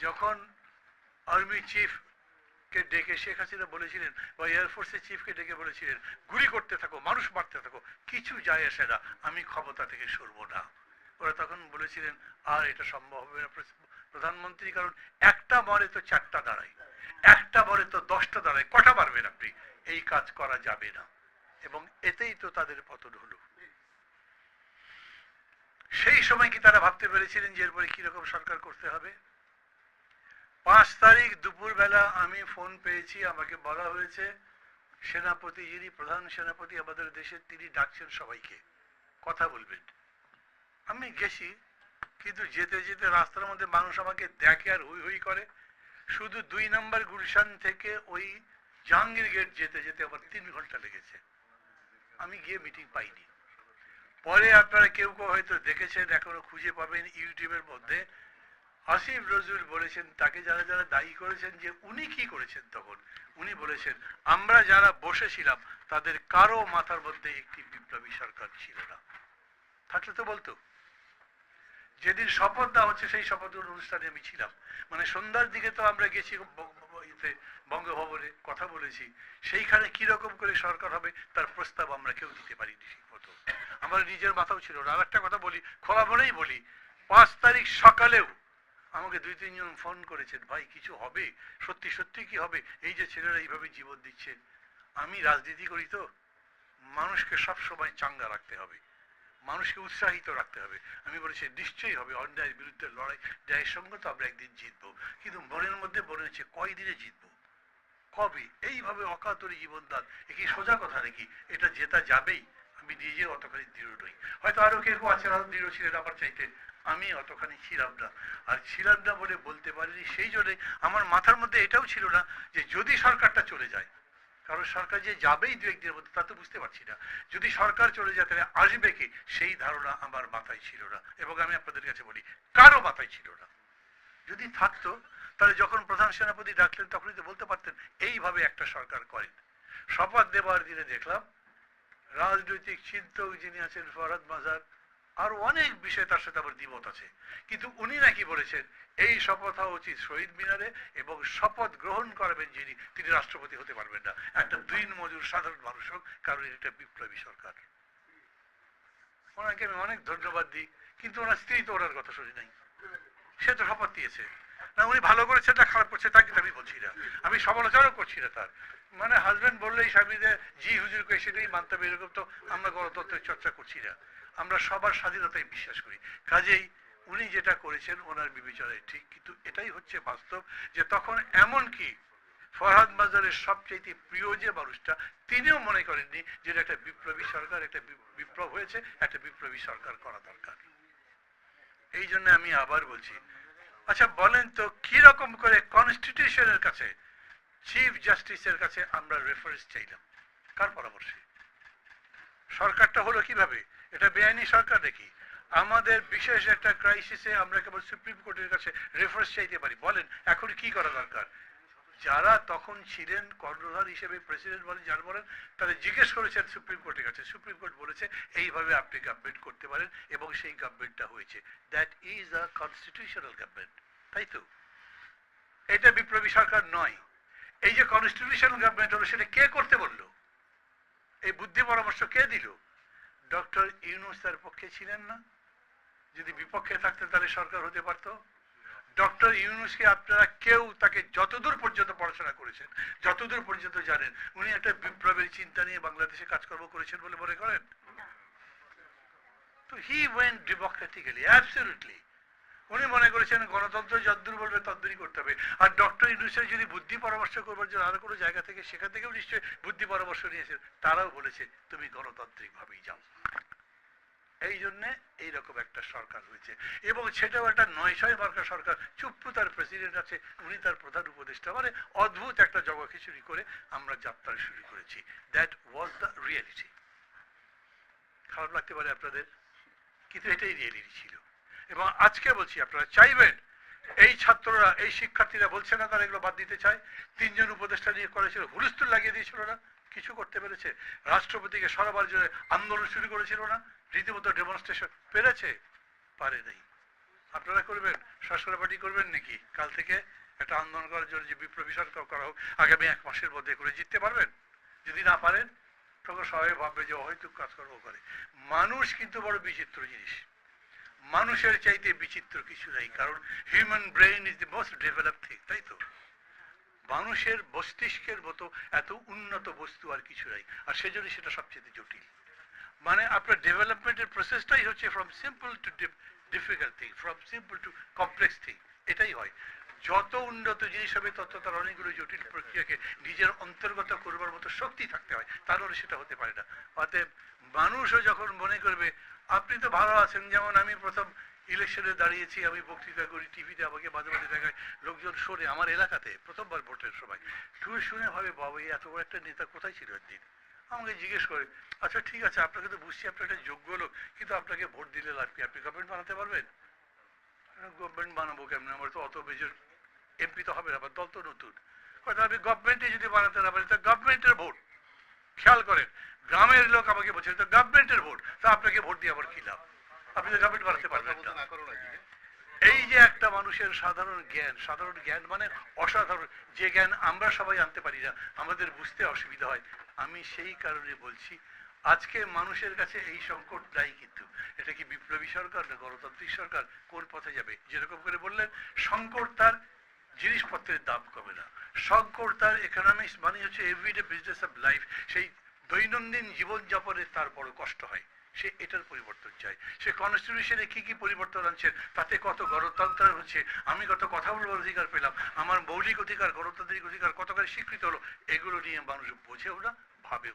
যখন army chief কে ডেকে শেখ হাসিনা বলেছিলেন বা এয়ারফোর্সের চিফকে ডেকে বলেছিলেন, গুলি করতে থাকো, মানুষ মারতে থাকো, কিছু যায় আসে না, আমি ক্ষমতা থেকে সরবো না। ওরা তখন বলেছিলেন, আর এটা সম্ভব হবে না প্রধানমন্ত্রী, কারণ একটা মরে তো চারটা দাঁড়ায়, একটা মরে তো দশটা দাঁড়ায়, কটা পারবেন আপনি? এই কাজ করা যাবে না। এবং এতেই তো তাদের পতন হলো। সেই সময় কি তারা ভাবতে পেরেছিলেন যে এরপরে কীরকম সরকার করতে হবে? পাঁচ তারিখ দুপুরবেলা আমি ফোন পেয়েছি, আমাকে বলা হয়েছে, সেনাপতি যিনি প্রধান সেনাপতি আমাদের দেশের, তিনি ডাকছেন সবাইকে, কথা বলবেন। আমি গেছি, কিন্তু যেতে যেতে রাস্তার মধ্যে মানুষ আমাকে দেখে আর হই হই করে। শুধু দুই নম্বর গুলশান থেকে ওই জাহাঙ্গীর গেট যেতে যেতে আমার তিন ঘণ্টা লেগেছে। আমি গিয়ে মিটিং পাইনি। পরে আপনারা কেউ কেউ হয়তো দেখেছেন, এখনও খুঁজে পাবেন ইউটিউবের মধ্যে। আসিফ নজরুল বলেছেন, তাকে যারা যারা দায়ী করেছেন যে উনি কি করেছেন তখন, উনি বলেছেন, আমরা যারা বসেছিলাম, তাদের কারও মাথার মধ্যে একটি বিপ্লবী সরকার ছিল না। থাকলে তো বলতো। যেদিন শপথ দেওয়া হচ্ছে, সেই শপথ অনুষ্ঠানে আমি ছিলাম। মানে সন্ধ্যার দিকে তো আমরা গেছি বঙ্গভবনে কথা বলেছি। সেইখানে কি রকম করে সরকার হবে, তার প্রস্তাব আমরা কেউ দিতে পারিনি ঠিক মতো। আমার নিজের মাথাও ছিল না। আর একটা কথা বলি, খোলা মনেই বলি, পাঁচ তারিখ সকালেও আমাকে দুই, তিনজন ফোন করেছেন ভাই, কিছু হবে? সত্যি সত্যি কি হবে? এই যে ছেলেরা এইভাবে জীবন দিচ্ছে। আমি রাজনীতি করি তো। মানুষকে সব সময় চাঙ্গা রাখতে হবে। মানুষকে উৎসাহিত রাখতে হবে। আমি বলেছি, নিশ্চয়ই হবে। অন্যায়ের বিরুদ্ধে লড়াই ন্যায়ের সঙ্গে তো আমরা একদিন জিতবো। কিন্তু মনের মধ্যে মনে হচ্ছে, কয়দিনে জিতবো? কবে? এইভাবে অকাতরে জীবনদান। এ কি সোজা কথা নাকি? এটা জেতা যাবেই। আমি নিজে অতখানি দৃঢ় নই। হয়তো কেউ আরও দৃঢ় ছিলেন চাইতে। আমি অতখানি ছিলাম না আর ছিলাম না বলে বলতে পারিনি, সেই আমার মাথার মধ্যে এটাও ছিল না যে যদি সরকারটা চলে যায়, কারণ সরকার যে যাবেই দু একদিনের মধ্যে, তা তো বুঝতে পারছি না। যদি সরকার চলে যায়, তাহলে আসবে কি? সেই ধারণা আমার মাথায় ছিল না। এবং আমি আপনাদের কাছে বলি, কারও মাথায় ছিল না। যদি থাকতো, তাহলে যখন প্রধান সেনাপতি ডাকলেন, তখনই তো বলতে পারতেন, এইভাবে একটা সরকার করেন। শপথ দেওয়ার দিনে দেখলাম রাজনৈতিক চিন্তক যিনি আছেন, ফরহাদ মাজার, আর অনেক বিষয় তার সাথে আমার দ্বিমত আছে। কিন্তু উনি নাকি বলেছেন, এই শপথ হওয়া উচিত শহীদ মিনারে এবং শপথ গ্রহণ করাবেন যিনি, তিনি রাষ্ট্রপতি হতে পারবেন না। একটা দিন মজুর সাধারণ মানুষ হোক, কারণ এটা বিপ্লবী সরকার। ওনাকে আমি অনেক ধন্যবাদ দিই, কিন্তু ওনার স্ত্রী তো ওনার কথা শুনি নাই। সে তো শপথ দিয়েছে। না, উনি ভালো করেছে না, খারাপ করছে তা কিন্তু আমি বলছি না। আমি সমালোচনা করছি না তার। মানে হাজবেন্ড বললেই স্বামীদের জি হুজুর করে সেটাই মানতে হবে। এরকম তো আমরা গণতন্ত্রের চর্চা করছি না। আমরা সবার স্বাধীনতায় বিশ্বাস করি। কাজেই উনি যেটা করেছেন, ওনার বিবেচনায় ঠিক। কিন্তু এটাই হচ্ছে বাস্তব যে তখন এমন কি ফরহাদ মাজারের সবচেয়ে প্রিয় যে মানুষটা, তিনিও মনে করেননি যে একটা বিপ্লবী সরকার, একটা বিপ্লব হয়েছে, একটা বিপ্লবী সরকার করা দরকার। এই জন্য আমি আবার বলছি আচ্ছা বলেন তো কি রকম করে কনস্টিটিউশনের কাছে চিফ জাস্টিসের কাছে আমরা রেফারেন্স চাইলাম। কার পরামর্শে? সরকারটা হলো কীভাবে? এটা বেআইনি সরকার নাকি? আমাদের বিশেষ একটা ক্রাইসিসে আমরা কেবল সুপ্রিম কোর্টের কাছে রেফারেন্স চাইতে পারি। বলেন, এখন কি করা দরকার? যারা তখন ছিলেন কর্ণধার হিসেবে প্রেসিডেন্ট বলেন, যারা বলেন, তারা জিজ্ঞেস করেছেন সুপ্রিম কোর্টের কাছে। সুপ্রিম কোর্ট বলেছে, এইভাবে আপনি গভর্নমেন্ট করতে পারেন এবং সেই গভর্নমেন্টটা হয়েছে। That is a constitutional government তাই তো? এটা বিপ্লবী সরকার নয়। এই যে কনস্টিটিউশনাল গভর্নমেন্ট হলো, সেটা কে করতে বলল? এই বুদ্ধি পরামর্শ কে দিল? ডক্টর ইউনুস তার পক্ষে ছিলেন না। যদি বিপক্ষে থাকতেন, তাহলে সরকার হতে পারতো। ডক্টর ইউনুসকে আপনারা কেউ তাকে যতদূর পর্যন্ত পড়াশোনা করেছেন, যতদূর পর্যন্ত জানেন, উনি একটা বিপ্লবের চিন্তা নিয়ে বাংলাদেশে কাজকর্ম করেছেন বলে মনে করেন? তো হি ওয়েন ডেমোক্রেটিক্যালি অ্যাবসলিউটলি উনি মনে করেছেন, গণতন্ত্র যদ্দূর বলবে তদ্দূরই করতে হবে। আর ডক্টর ইউনুসের যদি বুদ্ধি পরামর্শ করবার জন্য আরও কোনো জায়গা থেকে, সেখান থেকেও নিশ্চয়ই বুদ্ধি পরামর্শ নিয়েছেন, তারাও বলেছে, তুমি গণতান্ত্রিক ভাবেই যাও। এই জন্য এইরকম একটা সরকার হয়েছে। এবং সেটাও একটা নয় ছয় মার্কা সরকার। চুপ্পু তার প্রেসিডেন্ট আছে, উনি তার প্রধান উপদেষ্টা। মানে অদ্ভুত একটা জগা খিচুড়ি করে আমরা যাত্রা শুরু করেছি। দ্যাট ওয়াজ দ্য রিয়েলিটি খারাপ লাগতে পারে আপনাদের, কিন্তু এটাই রিয়েলিটি ছিল। এবং আজকে বলছি আপনারা চাইবেন, এই ছাত্ররা, এই শিক্ষার্থীরা বলছে না তারা এগুলো বাদ দিতে চায়? তিনজন উপদেষ্টা নিয়ে করেছিল হুলস্থুল লাগিয়ে দিয়েছিল না? কিছু করতে পেরেছে? রাষ্ট্রপতিকে সরাবার জন্য আন্দোলন শুরু করেছিল না? রীতিমতো ডেমনস্ট্রেশন পেরেছে? পারে নাই। আপনারা করবেন? সরকার পার্টি করবেন নাকি? কাল থেকে একটা আন্দোলন করার জন্য যে বিপ্লবী সরকার করা হোক, আগামী এক মাসের মধ্যে করে জিততে পারবেন? যদি না পারেন, তখন সবাই ভাববে যে হয়তো কাজকর্ম করে। মানুষ কিন্তু বড় বিচিত্র জিনিস। মানুষের চাইতে বিচিত্র কিছু নাই, কারণ human brain is the most develop thing তাই তো? মানুষের মস্তিষ্কের মতো এত উন্নত বস্তু আর কিছু নাই, আর সেজন্য সেটা সবচেয়ে জটিল। মানে আপনার ডেভেলপমেন্টের প্রসেসটাই হচ্ছে from simple to difficult thing from simple to complex thing এটাই হয়। যত উন্নত জিনিস হবে, তত তার অনেকগুলো জটিল প্রক্রিয়াকে নিজের অন্তর্গত করবার মতো শক্তি থাকতে হয়। তাহলে সেটা হতে পারে না। অতএব মানুষও যখন মনে করবে, আপনি তো ভালো আছেন, যেমন আমি প্রথম ইলেকশনে দাঁড়িয়েছি, আমি বক্তৃতা করি টিভিতে আমাকে মাঝে মাঝে দেখায়, লোকজন শোনে আমার এলাকাতে, প্রথমবার ভোটের সময়। শুনে শুনে ভাবে, বাবা এত বড় একটা নেতা কোথায় ছিল একদিন? আমাকে জিজ্ঞেস করে আচ্ছা ঠিক আছে, আপনাকে তো বুঝছি আপনার একটা যোগ্য লোক, কিন্তু আপনাকে ভোট দিলে কি? আপনি গভর্নমেন্ট বানাতে পারবেন? গভর্নমেন্ট বানাবো কেমন? আমার তো অত মেজর এমপি তো হবে না আবার দল তো নতুন। হয়তো আমি গভর্নমেন্টে যদি বানাতে না পারি তা গভর্নমেন্টের ভোট। খেয়াল করেন গ্রামের লোক আমাকে বলছে তো গভর্নমেন্টের ভোট। তা আপনাকে ভোট দিয়ে আবার কি লাভ? আপনি তো গভর্নমেন্ট বানাতে পারবেন না। এই যে একটা মানুষের সাধারণ জ্ঞান সাধারণ জ্ঞান মানে অসাধারণ। যে জ্ঞান আমরা সবাই আনতে পারি না আমাদের বুঝতে অসুবিধা হয়। আমি সেই কারণে বলছি আজকে মানুষের কাছে এই সংকট নাই কিন্তু। এটা কি বিপ্লবী সরকার না গণতান্ত্রিক সরকার? কোন পথে যাবে? যেরকম করে বললেন, সংকট তার জিনিসপত্রের দাম কমে না। সংকট তার ইকোনমিক্স মানে হচ্ছে এভরিডে বিজনেস অফ লাইফ সেই দৈনন্দিন জীবনযাপনের তার বড় কষ্ট হয়। সে এটার পরিবর্তন চায়। সে কনস্টিটিউশনে কি কি পরিবর্তন আনছে তাতে কত গণতন্ত্র হচ্ছে, আমি কত কথা বলবার অধিকার পেলাম, আমার মৌলিক অধিকার, গণতান্ত্রিক অধিকার কতখানি স্বীকৃত হলো, এগুলো নিয়ে মানুষ বোঝেও না, ভাবেও